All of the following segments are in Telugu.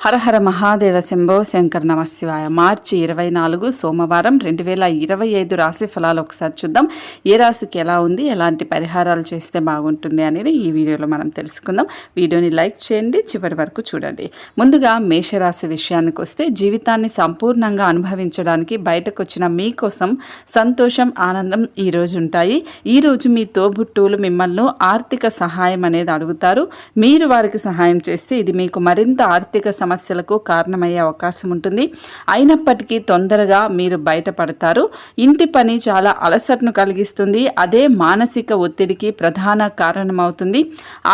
హరహర మహాదేవ శంభో శంకర్ నమశివాయ. మార్చి ఇరవై నాలుగు సోమవారం రెండు వేల ఇరవై ఐదు రాశి ఫలాలు ఒకసారి చూద్దాం. ఏ రాశికి ఎలా ఉంది ఎలాంటి పరిహారాలు చేస్తే బాగుంటుంది అనేది ఈ వీడియోలో మనం తెలుసుకుందాం. వీడియోని లైక్ చేయండి చివరి వరకు చూడండి. ముందుగా మేషరాశి విషయానికి వస్తే జీవితాన్ని సంపూర్ణంగా అనుభవించడానికి బయటకు వచ్చిన మీకోసం సంతోషం ఆనందం ఈ రోజు ఉంటాయి. ఈ రోజు మీ తోబుట్టువులు మిమ్మల్ని ఆర్థిక సహాయం అనేది అడుగుతారు. మీరు వారికి సహాయం చేస్తే ఇది మీకు మరింత ఆర్థిక సమస్యలకు కారణమయ్యే అవకాశం ఉంటుంది. అయినప్పటికీ తొందరగా మీరు బయటపడతారు. ఇంటి పని చాలా అలసటను కలిగిస్తుంది. అదే మానసిక ఒత్తిడికి ప్రధాన కారణమవుతుంది.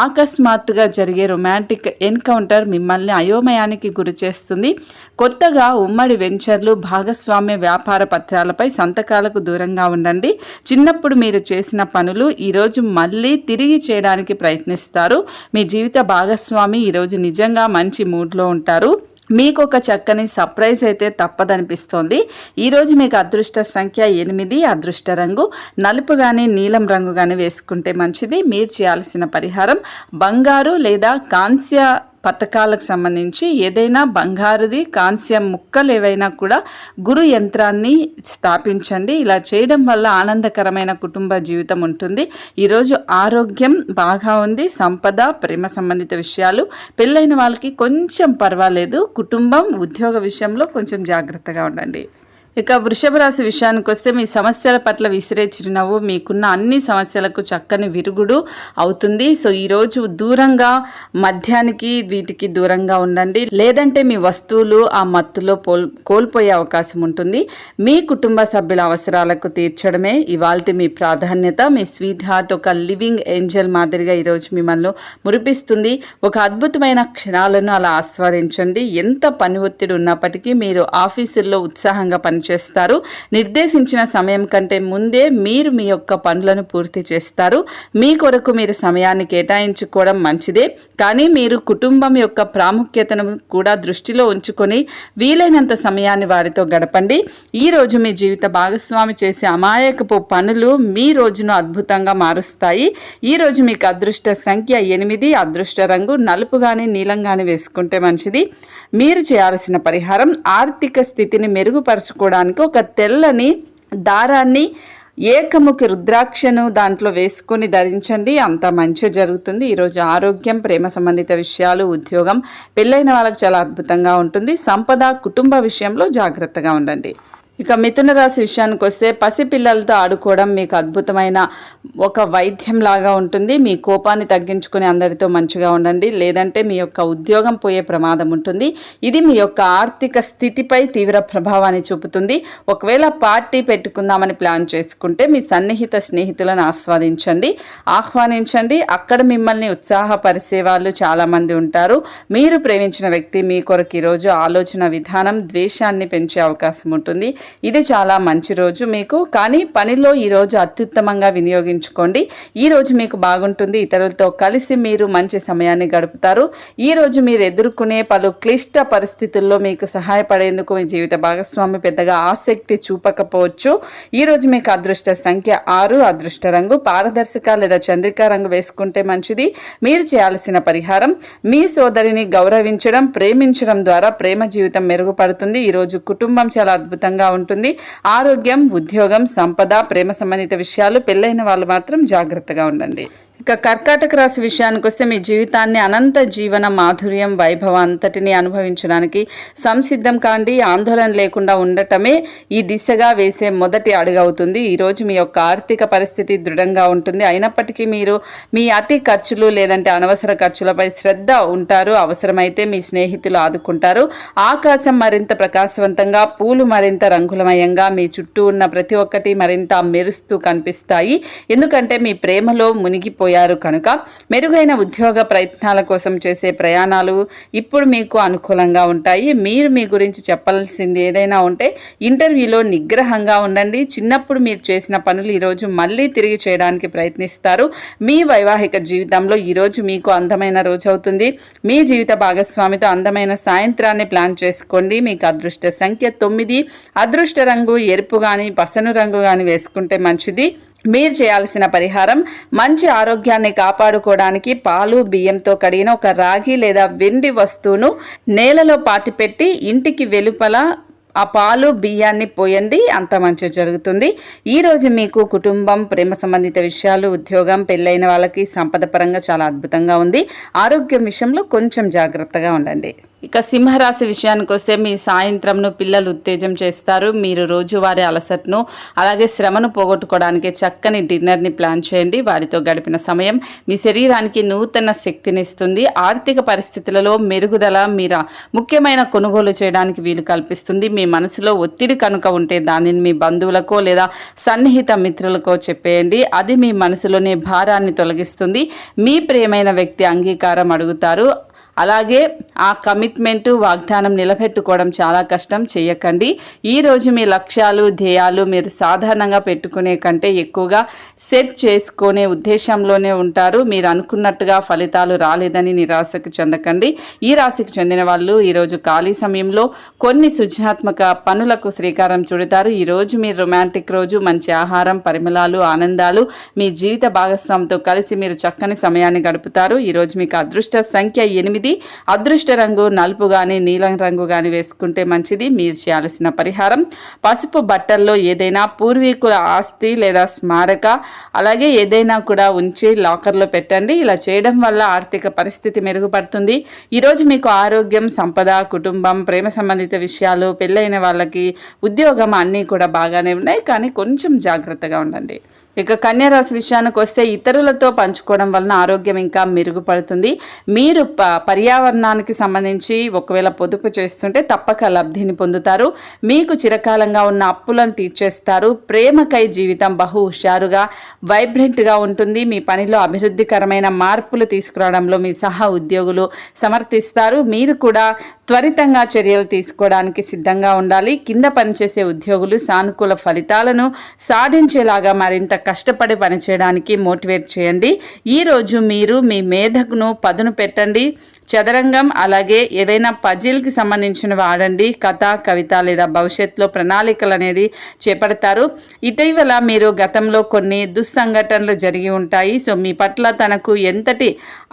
అకస్మాత్తుగా జరిగే రొమాంటిక్ ఎన్కౌంటర్ మిమ్మల్ని అయోమయానికి గురి చేస్తుంది. కొత్తగా ఉమ్మడి వెంచర్లు భాగస్వామ్య వ్యాపార పత్రాలపై సంతకాలకు దూరంగా ఉండండి. చిన్నప్పుడు మీరు చేసిన పనులు ఈరోజు మళ్ళీ తిరిగి చేయడానికి ప్రయత్నిస్తారు. మీ జీవిత భాగస్వామి ఈరోజు నిజంగా మంచి మూడ్లో ఉంటారు మీకు ఒక చక్కని సర్ప్రైజ్ అయితే తప్పదనిపిస్తోంది. ఈరోజు మీకు అదృష్ట సంఖ్య ఎనిమిది అదృష్ట రంగు. నలుపు కానీ నీలం రంగు కానీ వేసుకుంటే మంచిది. మీరు చేయాల్సిన పరిహారం బంగారు లేదా కాంస్య పథకాలకు సంబంధించి ఏదైనా బంగారుది కాంస్యం ముక్కలు ఏవైనా కూడా గురు యంత్రాన్ని స్థాపించండి. ఇలా చేయడం వల్ల ఆనందకరమైన కుటుంబ జీవితం ఉంటుంది. ఈరోజు ఆరోగ్యం బాగా ఉంది. సంపద ప్రేమ సంబంధిత విషయాలు పెళ్ళైన వాళ్ళకి కొంచెం పర్వాలేదు. కుటుంబం ఉద్యోగ విషయంలో కొంచెం జాగ్రత్తగా ఉండండి. ఇక వృషభ రాశి విషయానికి వస్తే మీ సమస్యల పట్ల విసిరే చిరునవ్వు మీకున్న అన్ని సమస్యలకు చక్కని విరుగుడు అవుతుంది. సో ఈరోజు దూరంగా మద్యానికి వీటికి దూరంగా ఉండండి. లేదంటే మీ వస్తువులు ఆ మత్తులో పోల్ కోల్పోయే అవకాశం ఉంటుంది. మీ కుటుంబ సభ్యుల అవసరాలకు తీర్చడమే ఇవాళ మీ ప్రాధాన్యత. మీ స్వీట్ హార్ట్ ఒక లివింగ్ ఏంజల్ మాదిరిగా ఈరోజు మిమ్మల్ని మురిపిస్తుంది. ఒక అద్భుతమైన క్షణాలను అలా ఆస్వాదించండి. ఎంత పని ఒత్తిడి ఉన్నప్పటికీ మీరు ఆఫీసుల్లో ఉత్సాహంగా పని చేస్తారు. నిర్దేశించిన సమయం కంటే ముందే మీరు మీ యొక్క పనులను పూర్తి చేస్తారు. మీ కొరకు మీరు సమయాన్ని కేటాయించుకోవడం మంచిదే. కానీ మీరు కుటుంబం యొక్క ప్రాముఖ్యతను కూడా దృష్టిలో ఉంచుకొని వీలైనంత సమయాన్ని వారితో గడపండి. ఈ రోజు మీ జీవిత భాగస్వామి చేసే అమాయకపు పనులు మీ రోజును అద్భుతంగా మారుస్తాయి. ఈ రోజు మీకు అదృష్ట సంఖ్య ఎనిమిది అదృష్ట రంగు నలుపు కానీ నీలం కానీ వేసుకుంటే మంచిది. మీరు చేయాల్సిన పరిహారం ఆర్థిక స్థితిని చేసుకోవడానికి ఒక తెల్లని దారాన్ని ఏకముఖి రుద్రాక్షను దాంట్లో వేసుకొని ధరించండి. అంత మంచి జరుగుతుంది. ఈరోజు ఆరోగ్యం ప్రేమ సంబంధిత విషయాలు ఉద్యోగం పెళ్ళైన వాళ్ళకి చాలా అద్భుతంగా ఉంటుంది. సంపద కుటుంబ విషయంలో జాగ్రత్తగా ఉండండి. ఇక మిథున రాశి విషయానికి వస్తే పసిపిల్లలతో ఆడుకోవడం మీకు అద్భుతమైన ఒక వైద్యం లాగా ఉంటుంది. మీ కోపాన్ని తగ్గించుకుని అందరితో మంచిగా ఉండండి. లేదంటే మీ యొక్క ఉద్యోగం పోయే ప్రమాదం ఉంటుంది. ఇది మీ యొక్క ఆర్థిక స్థితిపై తీవ్ర ప్రభావాన్ని చూపుతుంది. ఒకవేళ పార్టీ పెట్టుకుందామని ప్లాన్ చేసుకుంటే మీ సన్నిహిత స్నేహితులను ఆస్వాదించండి. ఆహ్వానించండి. అక్కడ మిమ్మల్ని ఉత్సాహపరిచే వాళ్ళు చాలామంది ఉంటారు. మీరు ప్రేమించిన వ్యక్తి మీ కొరకు ఈరోజు ఆలోచన విధానం ద్వేషాన్ని పెంచే అవకాశం ఉంటుంది. ఇది చాలా మంచి రోజు మీకు. కానీ పనిలో ఈరోజు అత్యుత్తమంగా వినియోగించుకోండి. ఈ రోజు మీకు బాగుంటుంది. ఇతరులతో కలిసి మీరు మంచి సమయాన్ని గడుపుతారు. ఈ రోజు మీరు ఎదుర్కొనే పలు క్లిష్ట పరిస్థితుల్లో మీకు సహాయపడేందుకు మీ జీవిత భాగస్వామి పెద్దగా ఆసక్తి చూపకపోవచ్చు. ఈ రోజు మీకు అదృష్ట సంఖ్య ఆరు అదృష్ట రంగు పారదర్శక లేదా చంద్రికా రంగు వేసుకుంటే మంచిది. మీరు చేయాల్సిన పరిహారం మీ సోదరిని గౌరవించడం ప్రేమించడం ద్వారా ప్రేమ జీవితం మెరుగుపడుతుంది. ఈరోజు కుటుంబం చాలా అద్భుతంగా ఉంటుంది. ఆరోగ్యం ఉద్యోగం సంపద ప్రేమ సంబంధిత విషయాలు పెళ్ళైన వాళ్ళు మాత్రం జాగ్రత్తగా ఉండండి. ఇక కర్కాటక రాశి విషయానికి వస్తే మీ జీవితాన్ని అనంత జీవన మాధుర్యం వైభవం అంతటిని అనుభవించడానికి సంసిద్ధం కాండి. ఆందోళన లేకుండా ఉండటమే ఈ దిశగా వేసే మొదటి అడుగవుతుంది ఈరోజు మీ యొక్క ఆర్థిక పరిస్థితి దృఢంగా ఉంటుంది. అయినప్పటికీ మీరు మీ అతి ఖర్చులు లేదంటే అనవసర ఖర్చులపై శ్రద్ధ ఉంటారు. అవసరమైతే మీ స్నేహితులు ఆదుకుంటారు. ఆకాశం మరింత ప్రకాశవంతంగా పూలు మరింత రంగులమయంగా మీ చుట్టూ ఉన్న ప్రతి ఒక్కటి మరింత మెరుస్తూ కనిపిస్తాయి. ఎందుకంటే మీ ప్రేమలో మునిగిపోయి మునిగిపోయారు కనుక మెరుగైన ఉద్యోగ ప్రయత్నాల కోసం చేసే ప్రయాణాలు ఇప్పుడు మీకు అనుకూలంగా ఉంటాయి. మీరు మీ గురించి చెప్పాల్సింది ఏదైనా ఉంటే ఇంటర్వ్యూలో నిగ్రహంగా ఉండండి. చిన్నప్పుడు మీరు చేసిన పనులు ఈరోజు మళ్ళీ తిరిగి చేయడానికి ప్రయత్నిస్తారు. మీ వైవాహిక జీవితంలో ఈరోజు మీకు అందమైన రోజు అవుతుంది. మీ జీవిత భాగస్వామితో అందమైన సాయంత్రాన్ని ప్లాన్ చేసుకోండి. మీకు అదృష్ట సంఖ్య తొమ్మిది. అదృష్ట రంగు ఎరుపు కానీ పసను రంగు కానీ వేసుకుంటే మంచిది. మీరు చేయాల్సిన పరిహారం మంచి ఆరోగ్యాన్ని కాపాడుకోవడానికి పాలు బియ్యంతో కడిగిన ఒక రాగి లేదా వెండి వస్తువును నేలలో పాతిపెట్టి ఇంటికి వెలుపల ఆ పాలు బియ్యాన్ని పోయండి. అంత మంచి జరుగుతుంది. ఈరోజు మీకు కుటుంబం ప్రేమ సంబంధిత విషయాలు ఉద్యోగం పెళ్ళైన వాళ్ళకి సంపద పరంగా చాలా అద్భుతంగా ఉంది. ఆరోగ్యం విషయంలో కొంచెం జాగ్రత్తగా ఉండండి. ఇక సింహరాశి విషయానికి వస్తే మీ సాయంత్రంను పిల్లలు ఉత్తేజం చేస్తారు. మీరు రోజువారీ అలసటను అలాగే శ్రమను పోగొట్టుకోవడానికి చక్కని డిన్నర్ని ప్లాన్ చేయండి. వారితో గడిపిన సమయం మీ శరీరానికి నూతన శక్తినిస్తుంది ఆర్థిక పరిస్థితులలో మెరుగుదల మీర ముఖ్యమైన కొనుగోలు చేయడానికి వీలు కల్పిస్తుంది. మీ మనసులో ఒత్తిడి కనుక ఉంటే దానిని మీ బంధువులకో లేదా సన్నిహిత మిత్రులకో చెప్పేయండి. అది మీ మనసులోని భారాన్ని తొలగిస్తుంది. మీ ప్రియమైన వ్యక్తి అంగీకారం అడుగుతారు. అలాగే ఆ కమిట్మెంట్ వాగ్దానం నిలబెట్టుకోవడం చాలా కష్టం. చేయకండి ఈరోజు మీ లక్ష్యాలు ధ్యేయాలు మీరు సాధారణంగా పెట్టుకునే కంటే ఎక్కువగా సెట్ చేసుకునే ఉద్దేశంలోనే ఉంటారు. మీరు అనుకున్నట్టుగా ఫలితాలు రాలేదని నిరాశకు చెందకండి. ఈ రాశికి చెందిన వాళ్ళు ఈరోజు ఖాళీ సమయంలో కొన్ని సృజనాత్మక పనులకు శ్రీకారం చుడతారు. ఈరోజు మీ రొమాంటిక్ రోజు మంచి ఆహారం పరిమళాలు ఆనందాలు మీ జీవిత భాగస్వామితో కలిసి మీరు చక్కని సమయాన్ని గడుపుతారు. ఈరోజు మీకు అదృష్ట సంఖ్య ఎనిమిది అదృష్ట రంగు నలుపు కానీ నీలం రంగు కానీ వేసుకుంటే మంచిది. మీరు చేయాల్సిన పరిహారం. పసుపు బట్టల్లో ఏదైనా పూర్వీకుల ఆస్తి లేదా స్మారక అలాగే ఏదైనా కూడా ఉంచి లాకర్లో పెట్టండి. ఇలా చేయడం వల్ల ఆర్థిక పరిస్థితి మెరుగుపడుతుంది. ఈరోజు మీకు ఆరోగ్యం సంపద కుటుంబం ప్రేమ సంబంధిత విషయాలు పెళ్ళైన వాళ్ళకి ఉద్యోగం అన్నీ కూడా బాగానే ఉన్నాయి. కానీ కొంచెం జాగ్రత్తగా ఉండండి. ఇక కన్యారాశి విషయానికి వస్తే ఇతరులతో పంచుకోవడం వలన ఆరోగ్యం ఇంకా మెరుగుపడుతుంది. మీరు ప పర్యావరణానికి సంబంధించి ఒకవేళ పొదుపు చేస్తుంటే తప్పక లబ్ధిని పొందుతారు. మీకు చిరకాలంగా ఉన్న అప్పులను తీర్చేస్తారు. ప్రేమకై జీవితం బహు హుషారుగా వైబ్రెంట్గా ఉంటుంది. మీ పనిలో అభివృద్ధికరమైన మార్పులు తీసుకురావడంలో మీ సహా ఉద్యోగులు సమర్థిస్తారు. మీరు కూడా త్వరితంగా చర్యలు తీసుకోవడానికి సిద్ధంగా ఉండాలి. కింద పనిచేసే ఉద్యోగులు సానుకూల ఫలితాలను సాధించేలాగా మరింత కష్టపడి పనిచేయడానికి మోటివేట్ చేయండి. ఈరోజు మీరు మీ మేధకును పదును పెట్టండి. చదరంగం అలాగే ఏదైనా పజిల్కి సంబంధించిన వాడండి. కథ కవిత లేదా భవిష్యత్తులో ప్రణాళికలు అనేది చేపడతారు. ఇటీవల మీరు గతంలో కొన్ని దుస్సంఘటనలు జరిగి ఉంటాయి. సో మీ పట్ల తనకు ఎంతటి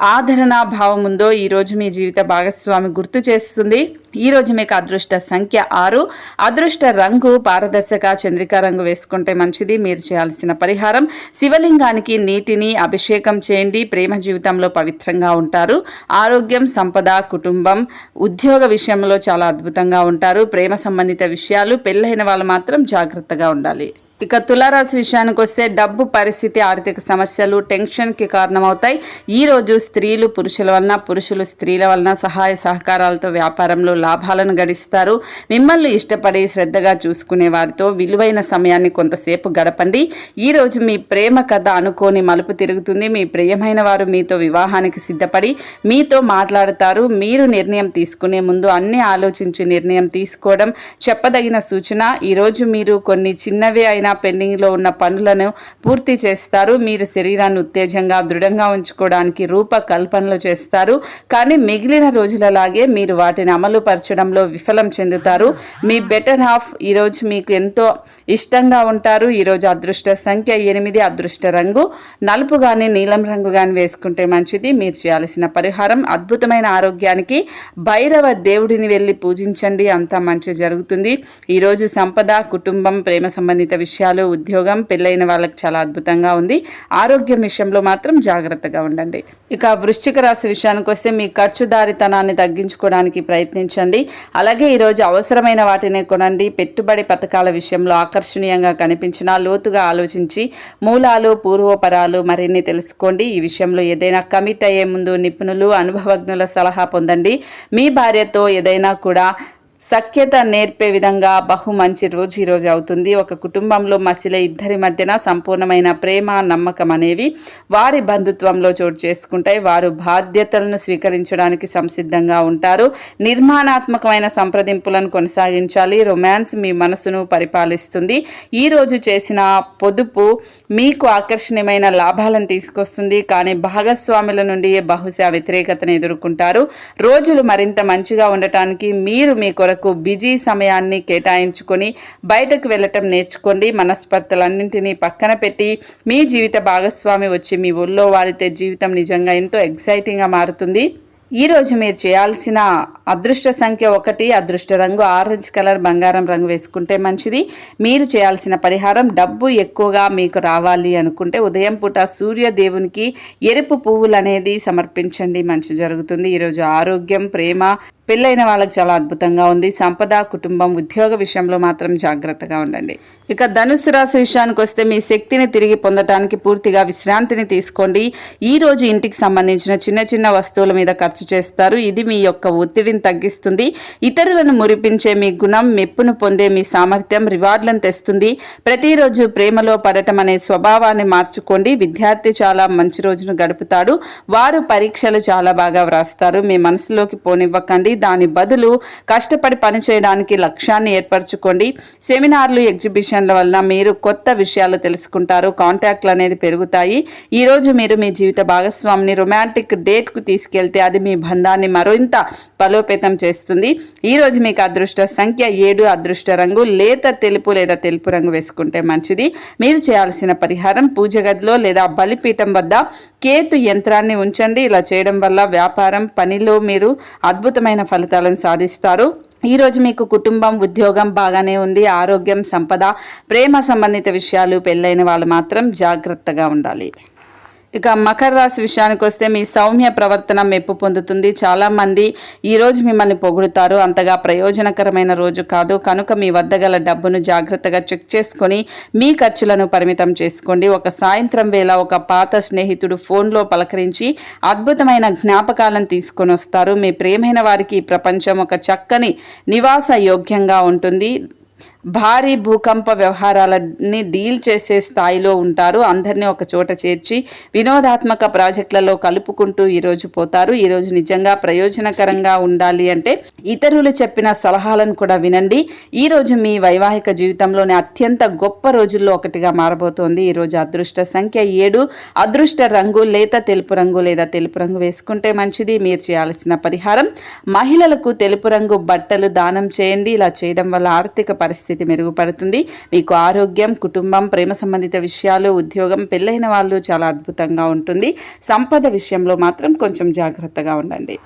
ఆదరణ భావం ఉందో ఈరోజు మీ జీవిత భాగస్వామి గుర్తు చేస్తుంది. ఈరోజు మీకు అదృష్ట సంఖ్య ఆరు. అదృష్ట రంగు పారదర్శక చంద్రిక రంగు వేసుకుంటే మంచిది. మీరు చేయాల్సిన పరిహారం శివలింగానికి నీటిని అభిషేకం చేయండి. ప్రేమ జీవితంలో పవిత్రంగా ఉంటారు. ఆరోగ్యం సంపద కుటుంబం ఉద్యోగ విషయంలో చాలా అద్భుతంగా ఉంటారు. ప్రేమ సంబంధిత విషయాలు పెళ్ళైన వాళ్ళు మాత్రం జాగ్రత్తగా ఉండాలి. ఇక తులారాశి విషయానికి వస్తే డబ్బు పరిస్థితి ఆర్థిక సమస్యలు టెన్షన్కి కారణమవుతాయి. ఈరోజు స్త్రీలు పురుషుల వలన పురుషులు స్త్రీల వలన సహాయ సహకారాలతో వ్యాపారంలో లాభాలను గడిస్తారు. మిమ్మల్ని ఇష్టపడి శ్రద్ధగా చూసుకునే వారితో విలువైన సమయాన్ని కొంతసేపు గడపండి. ఈరోజు మీ ప్రేమ కథ అనుకోని మలుపు తిరుగుతుంది. మీ ప్రియమైన వారు మీతో వివాహానికి సిద్ధపడి మీతో మాట్లాడతారు. మీరు నిర్ణయం తీసుకునే ముందు అన్ని ఆలోచించి నిర్ణయం తీసుకోవడం చెప్పదగిన సూచన. ఈరోజు మీరు కొన్ని చిన్నవే అయినా పెండింగ్లో ఉన్న పనులను పూర్తి చేస్తారు. మీరు శరీరాన్ని ఉత్తేజంగా దృఢంగా ఉంచుకోవడానికి రూపకల్పనలు చేస్తారు. కానీ మిగిలిన రోజులలాగే మీరు వాటిని అమలు పరచడంలో విఫలం చెందుతారు. మీ బెటర్ హాఫ్ ఈరోజు మీకు ఎంతో ఇష్టంగా ఉంటారు. ఈరోజు అదృష్ట సంఖ్య ఎనిమిది అదృష్ట రంగు. నలుపు కానీ నీలం రంగు కానీ వేసుకుంటే మంచిది. మీరు చేయాల్సిన పరిహారం అద్భుతమైన ఆరోగ్యానికి భైరవ దేవుడిని వెళ్ళి పూజించండి. అంతా మంచి జరుగుతుంది. ఈరోజు సంపద కుటుంబం ప్రేమ సంబంధిత విషయాలు ఉద్యోగం పెళ్ళైన వాళ్ళకి చాలా అద్భుతంగా ఉంది. ఆరోగ్యం విషయంలో మాత్రం జాగ్రత్తగా ఉండండి. ఇక వృశ్చిక రాశి విషయానికి వస్తే మీ ఖర్చుదారితనాన్ని తగ్గించుకోవడానికి ప్రయత్నించండి. అలాగే ఈరోజు అవసరమైన వాటిని కొనండి. పెట్టుబడి పథకాల విషయంలో ఆకర్షణీయంగా కనిపించినా లోతుగా ఆలోచించి మూలాలు పూర్వపరాలు మరిన్ని తెలుసుకోండి. ఈ విషయంలో ఏదైనా కమిట్ అయ్యే ముందు నిపుణులు అనుభవజ్ఞుల సలహా పొందండి. మీ భార్యతో ఏదైనా కూడా సఖ్యత నేర్పే విధంగా బహు మంచి రోజు ఈరోజు అవుతుంది. ఒక కుటుంబంలో మసిలే ఇద్దరి మధ్యన సంపూర్ణమైన ప్రేమ నమ్మకం అనేవి వారి బంధుత్వంలో చోటు చేసుకుంటాయి. వారు బాధ్యతలను స్వీకరించడానికి సంసిద్ధంగా ఉంటారు. నిర్మాణాత్మకమైన సంప్రదింపులను కొనసాగించాలి. రొమాన్స్ మీ మనసును పరిపాలిస్తుంది. ఈ రోజు చేసిన పొదుపు మీకు ఆకర్షణీయమైన లాభాలను తీసుకొస్తుంది. కానీ భాగస్వాముల నుండి బహుశా వ్యతిరేకతను ఎదుర్కొంటారు. రోజులు మరింత మంచిగా ఉండటానికి మీరు మీ కొర కొరకు బిజీ సమయాన్ని కేటాయించుకొని బయటకు వెళ్ళటం నేర్చుకోండి. మనస్పర్ధలన్నింటినీ పక్కన పెట్టి మీ జీవిత భాగస్వామి వచ్చి మీ ఒళ్ళో వారితే జీవితం నిజంగా ఎంతో ఎక్సైటింగ్గా మారుతుంది. ఈరోజు మీరు చేయాల్సిన అదృష్ట సంఖ్య ఒకటి అదృష్ట రంగు ఆరెంజ్ కలర్ బంగారం రంగు వేసుకుంటే మంచిది. మీరు చేయాల్సిన పరిహారం డబ్బు ఎక్కువగా మీకు రావాలి అనుకుంటే ఉదయం పూట సూర్య దేవునికి ఎరుపు పువ్వులు అనేది సమర్పించండి. మంచి జరుగుతుంది. ఈరోజు ఆరోగ్యం ప్రేమ పెళ్ళైన వాళ్ళకి చాలా అద్భుతంగా ఉంది. సంపద కుటుంబం ఉద్యోగ విషయంలో మాత్రం జాగ్రత్తగా ఉండండి. ఇక ధనుసు రాశి విషయానికి వస్తే మీ శక్తిని తిరిగి పొందటానికి పూర్తిగా విశ్రాంతిని తీసుకోండి. ఈ రోజు ఇంటికి సంబంధించిన చిన్న చిన్న వస్తువుల మీద ఖర్చు చేస్తారు. ఇది మీ యొక్క ఒత్తిడిని తగ్గిస్తుంది. ఇతరులను మురిపించే మీ గుణం మెప్పును పొందే మీ సామర్థ్యం రివార్డులను తెస్తుంది. ప్రతిరోజు ప్రేమలో పడటం అనే స్వభావాన్ని మార్చుకోండి. విద్యార్థి చాలా మంచి రోజును గడుపుతాడు. వారు పరీక్షలు చాలా బాగా వ్రాస్తారు. మీ మనసులోకి పోనివ్వకండి. దాని బదులు కష్టపడి పనిచేయడానికి లక్ష్యాన్ని ఏర్పరచుకోండి. సెమినార్లు ఎగ్జిబిషన్ల వలన మీరు కొత్త విషయాలు తెలుసుకుంటారు. కాంటాక్ట్లు అనేది పెరుగుతాయి. ఈరోజు మీరు మీ జీవిత భాగస్వామిని రొమాంటిక్ డేట్కు తీసుకెళ్తే అది మీ బంధాన్ని మరింత బలోపేతం చేస్తుంది. ఈరోజు మీకు అదృష్ట సంఖ్య ఏడు అదృష్ట రంగు లేత తెలుపు లేదా తెలుపు రంగు వేసుకుంటే మంచిది. మీరు చేయాల్సిన పరిహారం పూజ గదిలో లేదా బలిపీఠం వద్ద కేతు యంత్రాన్ని ఉంచండి. ఇలా చేయడం వల్ల వ్యాపారం పనిలో మీరు అద్భుతమైన ఫలితాలను సాధిస్తారు. ఈరోజు మీకు కుటుంబం ఉద్యోగం బాగానే ఉంది. ఆరోగ్యం సంపద ప్రేమ సంబంధిత విషయాలు పెళ్ళైన వాళ్ళు మాత్రం జాగ్రత్తగా ఉండాలి. ఇక మకర రాశి విషయానికి వస్తే మీ సౌమ్య ప్రవర్తన మెప్పు పొందుతుంది. చాలామంది ఈరోజు మిమ్మల్ని పొగుడుతారు. అంతగా ప్రయోజనకరమైన రోజు కాదు. కనుక మీ వద్ద గల డబ్బును జాగ్రత్తగా చెక్ చేసుకొని మీ ఖర్చులను పరిమితం చేసుకోండి. ఒక సాయంత్రం వేళ ఒక పాత స్నేహితుడు ఫోన్లో పలకరించి అద్భుతమైన జ్ఞాపకాలను తీసుకొని వస్తారు. మీ ప్రేమైన వారికి ప్రపంచం ఒక చక్కని నివాస యోగ్యంగా ఉంటుంది. భారీ భూకంప వ్యవహారాలని డీల్ చేసే స్థాయిలో ఉంటారు. అందరినీ ఒక చోట చేర్చి వినోదాత్మక ప్రాజెక్టులలో కలుపుకుంటూ ఈరోజు పోతారు. ఈరోజు నిజంగా ప్రయోజనకరంగా ఉండాలి అంటే ఇతరులు చెప్పిన సలహాలను కూడా వినండి. ఈరోజు మీ వైవాహిక జీవితంలోని అత్యంత గొప్ప రోజుల్లో ఒకటిగా మారబోతోంది. ఈరోజు అదృష్ట సంఖ్య ఏడు. అదృష్ట రంగు లేత తెలుపు రంగు లేదా తెలుపు రంగు వేసుకుంటే మంచిది. మీరు చేయాల్సిన పరిహారం మహిళలకు తెలుపు రంగు బట్టలు దానం చేయండి. ఇలా చేయడం వల్ల ఆర్థిక పరిస్థితి మెరుగుపడుతుంది. మీకు ఆరోగ్యం కుటుంబం ప్రేమ సంబంధిత విషయాలు ఉద్యోగం పెళ్ళైన వాళ్ళు చాలా అద్భుతంగా ఉంటుంది. సంపద విషయంలో మాత్రం కొంచెం జాగ్రత్తగా ఉండండి.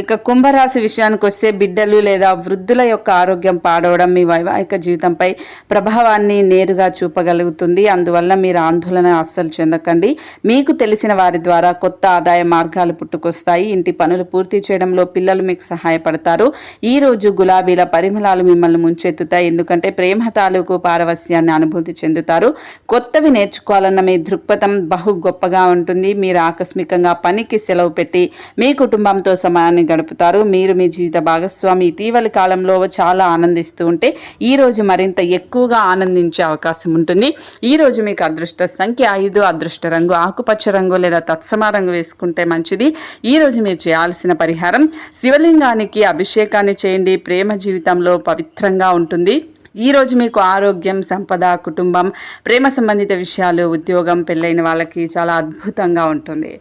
ఇక కుంభరాశి విషయానికి వస్తే బిడ్డలు లేదా వృద్ధుల యొక్క ఆరోగ్యం పాడవడం మీ వైవాహిక జీవితంపై ప్రభావాన్ని నేరుగా చూపగలుగుతుంది. అందువల్ల మీరు ఆందోళన అస్సలు చెందకండి. మీకు తెలిసిన వారి ద్వారా కొత్త ఆదాయ మార్గాలు పుట్టుకొస్తాయి. ఇంటి పనులు పూర్తి చేయడంలో పిల్లలు మీకు సహాయపడతారు. ఈ రోజు గులాబీల పరిమళాలు మిమ్మల్ని ముంచెత్తుతాయి. ఎందుకంటే ప్రేమ తాలూకు పారవస్యాన్ని అనుభూతి చెందుతారు. కొత్తవి నేర్చుకోవాలన్న మీ దృక్పథం బహు గొప్పగా ఉంటుంది. మీరు ఆకస్మికంగా పనికి సెలవు పెట్టి మీ కుటుంబంతో సమయాన్ని గడుపుతారు. మీరు మీ జీవిత భాగస్వామి. ఇటీవలి కాలంలో చాలా ఆనందిస్తూ ఉంటే ఈ రోజు మరింత ఎక్కువగా ఆనందించే అవకాశం ఉంటుంది. ఈ రోజు మీకు అదృష్ట సంఖ్య ఐదు అదృష్ట రంగు ఆకుపచ్చ రంగు లేదా తత్సమ రంగు వేసుకుంటే మంచిది. ఈ రోజు మీరు చేయాల్సిన పరిహారం శివలింగానికి అభిషేకాన్ని చేయండి. ప్రేమ జీవితంలో పవిత్రంగా ఉంటుంది. ఈ రోజు మీకు ఆరోగ్యం సంపద కుటుంబం ప్రేమ సంబంధిత విషయాలు ఉద్యోగం పెళ్ళైన వాళ్ళకి చాలా అద్భుతంగా ఉంటుంది.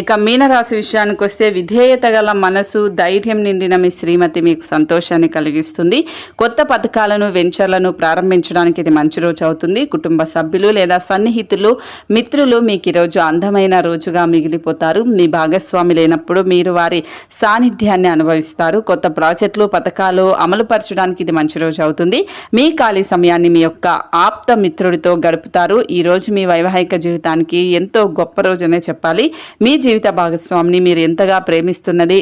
ఇక మీనరాశి విషయానికి వస్తే విధేయత గల మనసు ధైర్యం నిండిన మీ శ్రీమతి మీకు సంతోషాన్ని కలిగిస్తుంది. కొత్త పథకాలను వెంచర్లను ప్రారంభించడానికి ఇది మంచి రోజు అవుతుంది. కుటుంబ సభ్యులు లేదా సన్నిహితులు మిత్రులు మీకు ఈరోజు అందమైన రోజుగా మిగిలిపోతారు. మీ భాగస్వామి లేనప్పుడు మీరు వారి సాన్నిధ్యాన్ని అనుభవిస్తారు. కొత్త ప్రాజెక్టులు పథకాలు అమలుపరచడానికి ఇది మంచి రోజు అవుతుంది. మీ ఖాళీ సమయాన్ని మీ యొక్క ఆప్త మిత్రుడితో గడుపుతారు. ఈ రోజు మీ వైవాహిక జీవితానికి ఎంతో గొప్ప రోజునే చెప్పాలి. మీ జీవిత భాగస్వామిని మీరు ఎంతగా ప్రేమిస్తున్నది?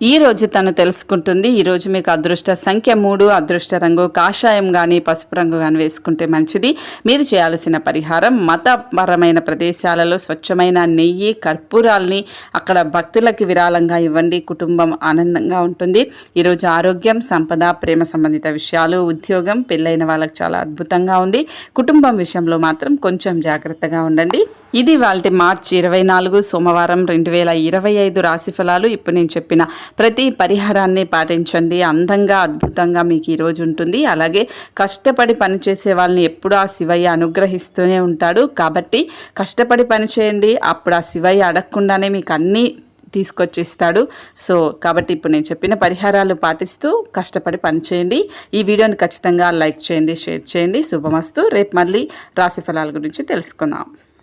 ఈ రోజు తను తెలుసుకుంటుంది. ఈ రోజు మీకు అదృష్ట సంఖ్య మూడు అదృష్ట రంగు కాషాయం కానీ పసుపు రంగు కానీ వేసుకుంటే మంచిది. మీరు చేయాల్సిన పరిహారం మతపరమైన ప్రదేశాలలో స్వచ్ఛమైన నెయ్యి కర్పూరాల్ని అక్కడ భక్తులకి విరాళంగా ఇవ్వండి. కుటుంబం ఆనందంగా ఉంటుంది. ఈరోజు ఆరోగ్యం సంపద ప్రేమ సంబంధిత విషయాలు ఉద్యోగం పెళ్ళైన వాళ్ళకి చాలా అద్భుతంగా ఉంది. కుటుంబం విషయంలో మాత్రం కొంచెం జాగ్రత్తగా ఉండండి. ఇది వాళ్ళ మార్చి ఇరవై నాలుగు సోమవారం రెండు వేల ఇరవై ఐదు రాశి ఫలాలు. ఇప్పుడు నేను చెప్పిన ప్రతి పరిహారాన్ని పాటించండి. అందంగా అద్భుతంగా మీకు ఈరోజు ఉంటుంది. అలాగే కష్టపడి పనిచేసే వాళ్ళని ఎప్పుడు ఆ శివయ్య అనుగ్రహిస్తూనే ఉంటాడు. కాబట్టి కష్టపడి పనిచేయండి. అప్పుడు ఆ శివయ్య అడగకుండానే మీకు అన్నీ తీసుకొచ్చిస్తాడు. సో కాబట్టి ఇప్పుడు నేను చెప్పిన పరిహారాలు పాటిస్తూ కష్టపడి పనిచేయండి. ఈ వీడియోని ఖచ్చితంగా లైక్ చేయండి షేర్ చేయండి. శుభమస్తు. రేపు మళ్ళీ రాశి ఫలాల గురించి తెలుసుకుందాం.